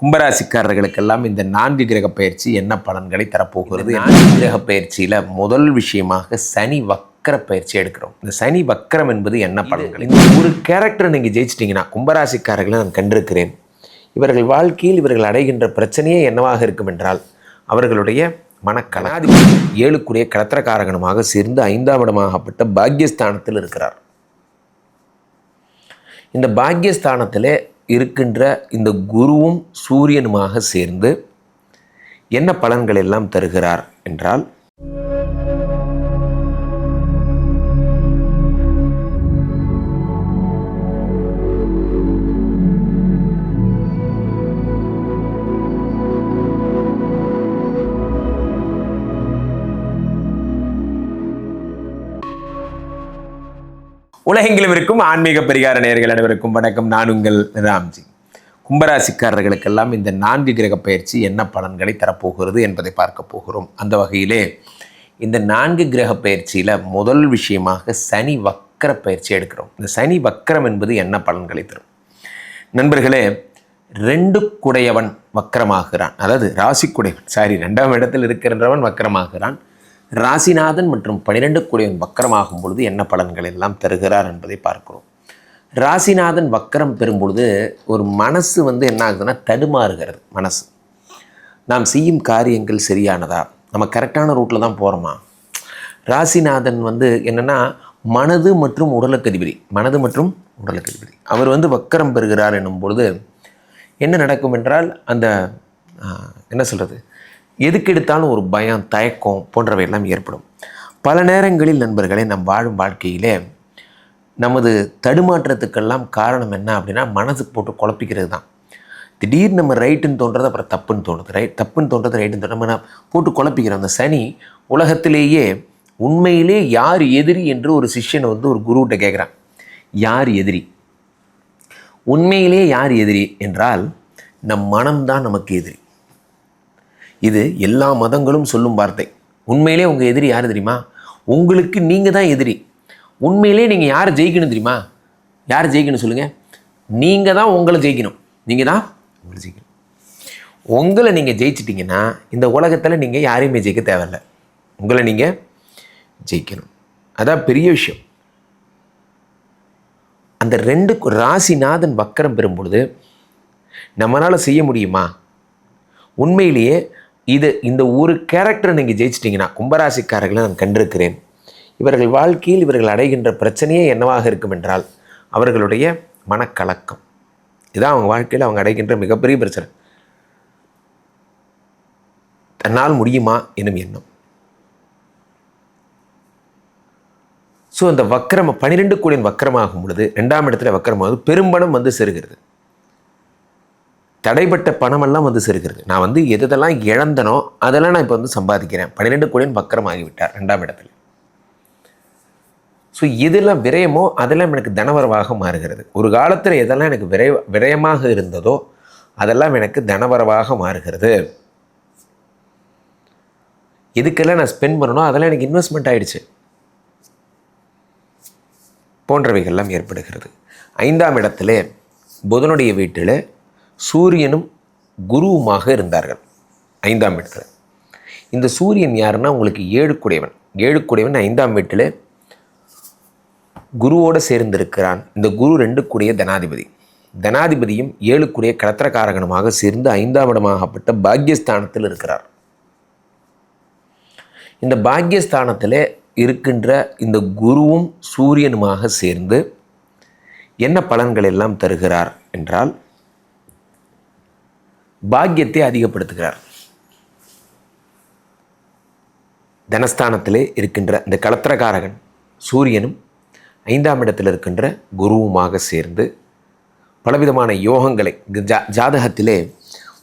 கும்பராசிக்காரர்களுக்கெல்லாம் இந்த நான்கு கிரக பயிற்சி என்ன பலன்களை தரப்போகிறது? நான்கு கிரக பயிற்சியில் முதல் விஷயமாக சனி வக்கர பயிற்சி எடுக்கிறோம். இந்த சனி வக்கரம் என்பது என்ன பலன்கள்? இந்த ஒரு கேரக்டரை நீங்கள் ஜெயிச்சிட்டிங்கன்னா கும்பராசிக்காரர்களை நான் கண்டிருக்கிறேன். இவர்கள் வாழ்க்கையில் இவர்கள் அடைகின்ற பிரச்சனையே என்னவாக இருக்கும் என்றால் அவர்களுடைய மனக்கலாதிபதி ஏழுக்குரிய கடத்திரக்காரகணமாக சேர்ந்து ஐந்தாம் இடமாகப்பட்ட பாக்யஸ்தானத்தில் இருக்கிறார். இந்த பாக்யஸ்தானத்தில் இருக்கின்ற இந்த குருவும் சூரியனுமாக சேர்ந்து என்ன பலன்கள் எல்லாம் தருகிறார் என்றால் உலகெங்கிலும் இருக்கும் ஆன்மீக பரிகார நேயர்கள் அனைவருக்கும் வணக்கம். நான் உங்கள் ராம்ஜி. கும்பராசிக்காரர்களுக்கெல்லாம் இந்த நான்கு கிரக பயிற்சி என்ன பலன்களை தரப்போகிறது என்பதை பார்க்க போகிறோம். அந்த வகையிலே இந்த நான்கு கிரக பயிற்சியில் முதல் விஷயமாக சனி வக்கர பயிற்சி எடுக்கிறோம். இந்த சனி வக்கரம் என்பது என்ன பலன்களை தரும்? நண்பர்களே ரெண்டு குடையவன் வக்கரமாகிறான். அதாவது ராசி குடையவன் சாரி ரெண்டாம் இடத்தில் இருக்கின்றவன் வக்கரமாகிறான். ராசிநாதன் மற்றும் பனிரெண்டு குடையவன் வக்கரமாகும் பொழுது என்ன பலன்கள் எல்லாம் பெறுகிறார் என்பதை பார்க்கிறோம். ராசிநாதன் வக்கரம் பெறும் பொழுது ஒரு மனசு வந்து என்ன ஆகுதுன்னா தடுமாறுகிறது மனசு. நாம் செய்யும் காரியங்கள் சரியானதா? நம்ம கரெக்டான ரூட்டில் தான் போகிறோமா ராசிநாதன் வந்து என்னென்னா மனது மற்றும் உடலுக்கதிபதி மனது மற்றும் உடலுக்கதிபதி அவர் வந்து வக்கரம் பெறுகிறார் என்னும் பொழுது என்ன நடக்கும் என்றால் அந்த என்ன சொல்கிறது எதுக்கு எடுத்தாலும் ஒரு பயம் தயக்கம் போன்றவை எல்லாம் ஏற்படும். பல நேரங்களில் நண்பர்களே நம் வாழும் வாழ்க்கையிலே நமது தடுமாற்றத்துக்கெல்லாம் காரணம் என்ன அப்படின்னா மனசு போட்டு குழப்பிக்கிறது தான். திடீர்னு நம்ம ரைட்டுன்னு தோன்றது அப்புறம் தப்புன்னு தோணுது. ரைட் தப்புன்னு தோன்றது ரைட்டுன்னு தோன்றது நம்ம நான் போட்டு குழப்பிக்கிறோம்? அந்த சனி உலகத்திலேயே உண்மையிலே யார் எதிரி என்று ஒரு சிஷ்யனை வந்து ஒரு குருகிட்ட கேட்குறான். யார் எதிரி? உண்மையிலே யார் எதிரி என்றால் நம் மனம்தான் நமக்கு எதிரி. இது எல்லா மதங்களும் சொல்லும் வார்த்தை. உண்மையிலே உங்கள் எதிரி யார் தெரியுமா? உங்களுக்கு நீங்கள் தான் எதிரி. உண்மையிலே நீங்கள் யார் ஜெயிக்கணும் தெரியுமா? யார் ஜெயிக்கணும் சொல்லுங்கள் நீங்கள் தான் உங்களை ஜெயிக்கணும். நீங்கள் தான் உங்களை ஜெயிக்கணும். உங்களை நீங்கள் ஜெயிச்சிட்டிங்கன்னா இந்த உலகத்தில் நீங்கள் யாரையுமே ஜெயிக்க தேவையில்ல. உங்களை நீங்கள் ஜெயிக்கணும். அதான் பெரிய விஷயம். அந்த ரெண்டு ராசிநாதன் வக்கரம் பெறும் பொழுது நம்மளால் செய்ய முடியுமா? உண்மையிலேயே இது இந்த ஒரு கேரக்டர் நீங்கள் ஜெயிச்சிட்டிங்கன்னா கும்பராசிக்காரர்களை நான் கண்டிருக்கிறேன். இவர்கள் வாழ்க்கையில் இவர்கள் அடைகின்ற பிரச்சனையே என்னவாக இருக்கும் என்றால் அவர்களுடைய மனக்கலக்கம். இதுதான் அவங்க வாழ்க்கையில் அவங்க அடைகின்ற மிகப்பெரிய பிரச்சனை. தன்னால் முடியுமா எனும் எண்ணம். ஸோ அந்த வக்கரம் பன்னிரெண்டு கோடியின் வக்கரமாகும் பொழுது ரெண்டாம் இடத்துல வக்கரமாகுது பெரும்பணம் வந்து செருகிறது. தடைப்பட்ட பணமெல்லாம் வந்து செருகிறது. நான் வந்து எதெல்லாம் இழந்தனோ அதெல்லாம் நான் இப்போ வந்து சம்பாதிக்கிறேன். பன்னிரெண்டு கோடியின் பக்கரம் ஆகிவிட்டார் ரெண்டாம் இடத்துல. ஸோ எதெல்லாம் விரயமோ அதெல்லாம் எனக்கு தனவரவாக மாறுகிறது. ஒரு காலத்தில் எதெல்லாம் எனக்கு விரை விரயமாக இருந்ததோ அதெல்லாம் எனக்கு தனவரவாக மாறுகிறது. எதுக்கெல்லாம் நான் ஸ்பெண்ட் பண்ணணும் அதெல்லாம் எனக்கு இன்வெஸ்ட்மெண்ட் ஆகிடுச்சு போன்றவைகள்லாம் ஏற்படுகிறது. ஐந்தாம் இடத்துல புதனுடைய வீட்டில் சூரியனும் குருவுமாக இருந்தார்கள். ஐந்தாம் வீட்டில். இந்த சூரியன் யாருன்னா உங்களுக்கு ஏழுக்குடையவன் ஏழுக்குடையவன் ஐந்தாம் வீட்டில் குருவோடு சேர்ந்திருக்கிறான். இந்த குரு ரெண்டு கூடிய தனாதிபதி. தனாதிபதியும் ஏழுக்குடைய கடத்திரக்காரகனமாக சேர்ந்து ஐந்தாம் இடமாகப்பட்ட பாக்யஸ்தானத்தில் இருக்கிறார். இந்த பாக்யஸ்தானத்தில் இருக்கின்ற இந்த குருவும் சூரியனுமாக சேர்ந்து என்ன பலன்கள் எல்லாம் தருகிறார் என்றால் பாக்கியத்தை அதிகப்படுத்துகிறார். தனஸ்தானத்திலே இருக்கின்ற இந்த களத்திரக்காரகன் சூரியனும் ஐந்தாம் இடத்தில் இருக்கின்ற குருவுமாக சேர்ந்து பலவிதமான யோகங்களை ஜா ஜாதகத்திலே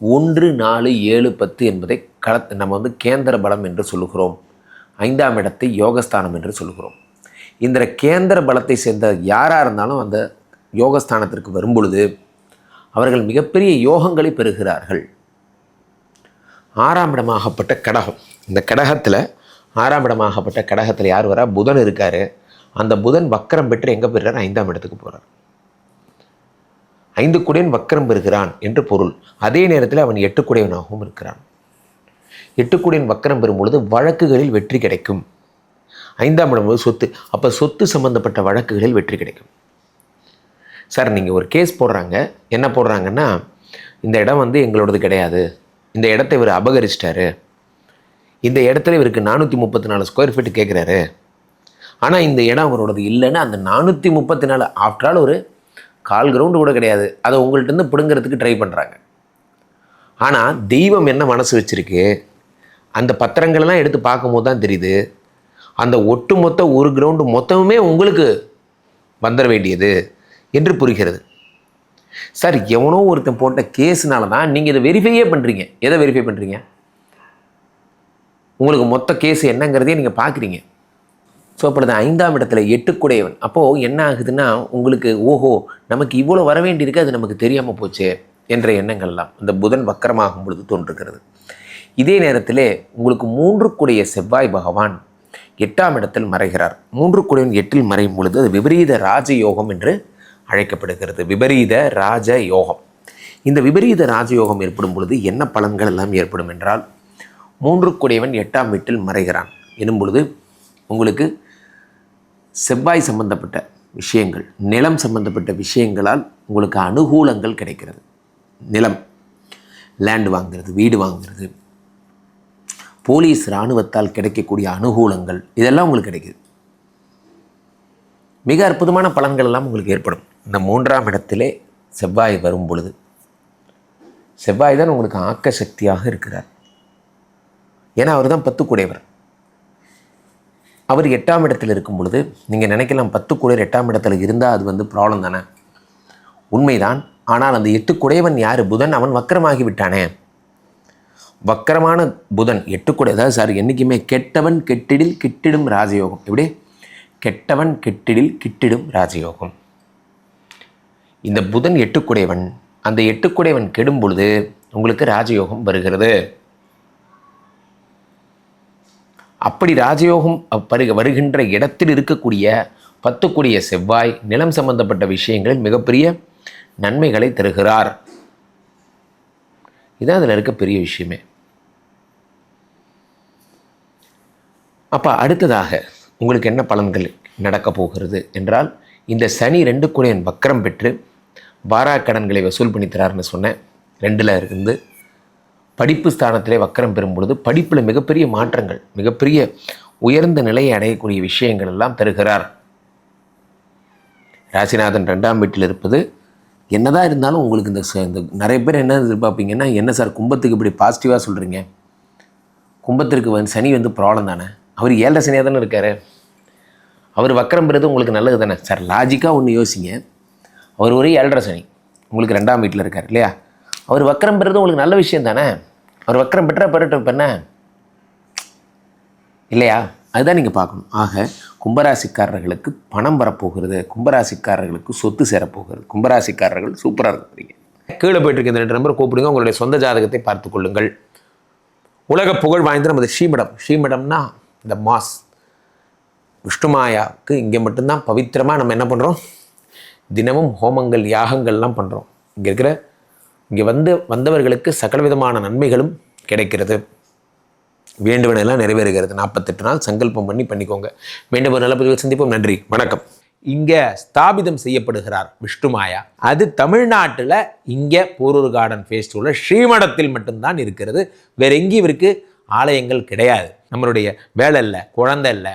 ஒன்று நாலு ஏழு பத்து என்பதை களத் நம்ம வந்து கேந்திர பலம் என்று சொல்லுகிறோம். ஐந்தாம் இடத்தை யோகஸ்தானம் என்று சொல்லுகிறோம். இந்த கேந்திர பலத்தை சேர்ந்த யாராக இருந்தாலும் அந்த யோகஸ்தானத்திற்கு வரும்பொழுது அவர்கள் மிகப்பெரிய யோகங்களை பெறுகிறார்கள். ஆறாம் இடமாகப்பட்ட கடகம். இந்த கடகத்தில் ஆறாம் இடமாகப்பட்ட கடகத்தில் யார் வரா? புதன் இருக்கார். அந்த புதன் வக்கரம் பெற்று எங்கே பெறுகிறார் ஐந்தாம் இடத்துக்கு போகிறார் ஐந்து குடையன் வக்கரம் பெறுகிறான் என்று பொருள். அதே நேரத்தில் அவன் எட்டு குடையவனாகவும் இருக்கிறான். எட்டு குடையன் வக்கரம் பெறும் பொழுது வழக்குகளில் வெற்றி கிடைக்கும். ஐந்தாம் இடம் சொத்து. அப்போ சொத்து சம்பந்தப்பட்ட வழக்குகளில் வெற்றி கிடைக்கும். சார் நீங்கள் ஒரு கேஸ் போடுறாங்க. என்ன போடுறாங்கன்னா இந்த இடம் வந்து எங்களோடது கிடையாது. இந்த இடத்த இவர் அபகரிச்சிட்டாரு. இந்த இடத்துல இவருக்கு நானூற்றி முப்பத்தி நாலு ஸ்கொயர் ஃபீட் கேட்குறாரு ஆனால் இந்த இடம் அவரோடது இல்லைன்னு அந்த நானூற்றி முப்பத்தி நாலு ஆஃப்டர் ஆல் ஒரு கால் கிரவுண்டு கூட கிடையாது. அதை உங்கள்கிட்டருந்து பிடுங்கிறதுக்கு ட்ரை பண்ணுறாங்க ஆனால் தெய்வம் என்ன மனசு வச்சுருக்கு? அந்த பத்திரங்கள்லாம் எடுத்து பார்க்கும்போது தான் தெரியுது. அந்த ஒட்டுமொத்த ஒரு கிரவுண்டு மொத்தமுமே உங்களுக்கு வந்துட வேண்டியது. என்று புரிகிறது. சார் எவனோ ஒருத்தன் போட்ட கேஸ்னால தான் நீங்கள் இதை வெரிஃபையே பண்ணுறீங்க எதை வெரிஃபை பண்ணுறீங்க உங்களுக்கு மொத்த கேஸ் என்னங்கிறதையே நீங்கள் பார்க்குறீங்க. ஸோ அப்பொழுது ஐந்தாம் இடத்துல எட்டுக்குடையவன். அப்போது என்ன ஆகுதுன்னா உங்களுக்கு ஓஹோ நமக்கு இவ்வளோ வர வேண்டியிருக்கு அது நமக்கு தெரியாமல் போச்சே என்ற எண்ணங்கள்லாம் அந்த புதன் வக்கரமாகும் பொழுது தோன்றுகிறது. இதே நேரத்திலே உங்களுக்கு மூன்று குடைய செவ்வாய் பகவான் எட்டாம் இடத்தில் மறைகிறார். மூன்று கூடியவன் எட்டில் மறையும் பொழுது அது விபரீத ராஜயோகம் என்று அழைக்கப்படுகிறது. விபரீத ராஜ யோகம் இந்த விபரீத ராஜயோகம் ஏற்படும் பொழுது என்ன பலன்கள் எல்லாம் ஏற்படும் என்றால் மூன்று கூடியவன் எட்டாம் வீட்டில் மறைகிறான். எனும் பொழுது உங்களுக்கு செவ்வாய் சம்பந்தப்பட்ட விஷயங்கள் நிலம் சம்பந்தப்பட்ட விஷயங்களால் உங்களுக்கு அனுகூலங்கள் கிடைக்கிறது. நிலம் லேண்ட் வாங்கிறது வீடு வாங்கிறது போலீஸ் இராணுவத்தால் கிடைக்கக்கூடிய அனுகூலங்கள் இதெல்லாம் உங்களுக்கு கிடைக்குது. மிக அற்புதமான பலன்கள் எல்லாம் உங்களுக்கு ஏற்படும். இந்த மூன்றாம் இடத்திலே செவ்வாய் வரும் பொழுது செவ்வாய் தான் உங்களுக்கு ஆக்க சக்தியாக இருக்கிறார். ஏன்னா அவர் தான் பத்து கூடையவர் அவர் எட்டாம் இடத்தில் இருக்கும் பொழுது நீங்கள் நினைக்கலாம் பத்து கூடையர் எட்டாம் இடத்துல இருந்தால் அது வந்து ப்ராப்ளம் தானே? உண்மைதான். ஆனால் அந்த எட்டு குடையவன் யார்? புதன். அவன் வக்கரமாகி விட்டானே. வக்கரமான புதன் எட்டு குடை அதாவது சார் என்றைக்குமே கெட்டவன் கெட்டிடில் கிட்டிடும் ராஜயோகம். எப்படி? கெட்டவன் கெட்டிடில் கிட்டிடும் ராஜயோகம். இந்த புதன் எட்டுக்குடையவன் அந்த எட்டுக்குடையவன் கெடும் பொழுது உங்களுக்கு ராஜயோகம் வருகிறது. அப்படி ராஜயோகம் வருக வருகின்ற இடத்தில் இருக்கக்கூடிய பத்துக்குடிய செவ்வாய் நிலம் சம்பந்தப்பட்ட விஷயங்களில் மிகப்பெரிய நன்மைகளை தருகிறார். இதான் அதில் இருக்க பெரிய விஷயமே. அப்போ அடுத்ததாக உங்களுக்கு என்ன பலன்கள் நடக்கப் போகிறது என்றால் இந்த சனி ரெண்டு குடையன் வக்கரம் பெற்று பாரா கடன்களை வசூல் பண்ணி தராருன்னு சொன்னேன். ரெண்டில் இருந்து படிப்பு ஸ்தானத்திலே வக்கரம் பெறும் பொழுது படிப்பில் மிகப்பெரிய மாற்றங்கள் மிகப்பெரிய உயர்ந்த நிலையை அடையக்கூடிய விஷயங்கள் எல்லாம் தருகிறார். ராசிநாதன் ரெண்டாம் வீட்டில் இருப்பது என்னதான் இருந்தாலும் உங்களுக்கு இந்த இந்த நிறைய பேர் என்ன எதிர்பார்ப்பீங்கன்னா என்ன சார் கும்பத்துக்கு இப்படி பாசிட்டிவாக சொல்கிறீங்க கும்பத்திற்கு வந்து சனி வந்து ப்ராப்ளம் தானே? அவர் ஏழரை சனியாக தானே இருக்கார்? அவர் வக்கரம் பெறுறது உங்களுக்கு நல்லது தானே? சார் லாஜிக்காக ஒன்று யோசிங்க. அவர் ஒரே ஏழரை சனி. உங்களுக்கு ரெண்டாம் வீட்டில் இருக்கார் இல்லையா? அவர் வக்கரம் பெறுறது உங்களுக்கு நல்ல விஷயம் தானே? அவர் வக்கரம் பெற்ற பெறட்டும் இப்போ என்ன? இல்லையா? அதுதான் நீங்கள் பார்க்கணும். ஆக கும்பராசிக்காரர்களுக்கு பணம் வரப்போகிறது கும்பராசிக்காரர்களுக்கு சொத்து சேரப்போகிறது கும்பராசிக்காரர்கள் சூப்பராக இருக்கிறீங்க. கீழே போயிட்டுருக்க இந்த ரெண்டு நம்பர் கூப்பிடுங்க உங்களுடைய சொந்த ஜாதகத்தை பார்த்து கொள்ளுங்கள். உலக புகழ் வாய்ந்த நமது ஸ்ரீமடம். ஸ்ரீமடம்னா இந்த மாஸ். விஷ்ணுமாயாவுக்கு இங்கே மட்டும்தான் பவித்திரமாக நம்ம என்ன பண்ணுறோம் தினமும் ஹோமங்கள் யாகங்கள்லாம் பண்ணுறோம் இங்கே இருக்கிற இங்கே வந்து வந்தவர்களுக்கு சகலவிதமான நன்மைகளும் கிடைக்கிறது. வேண்டுவனெல்லாம் நிறைவேறுகிறது. நாற்பத்தெட்டு நாள் சங்கல்பம் பண்ணி பண்ணிக்கோங்க. வேண்டும் ஒரு நல்ல பதிவில் சந்திப்போம். நன்றி. வணக்கம். இங்கே ஸ்தாபிதம் செய்யப்படுகிறார் விஷ்ணுமாயா அது தமிழ்நாட்டில் இங்கே போரூர் கார்டன் ஃபேஸ்டிவலில் ஸ்ரீமடத்தில் மட்டும்தான் இருக்கிறது. வேற எங்கேயும் இவருக்கு ஆலயங்கள் கிடையாது. நம்மளுடைய வேலை இல்லை குழந்தை இல்லை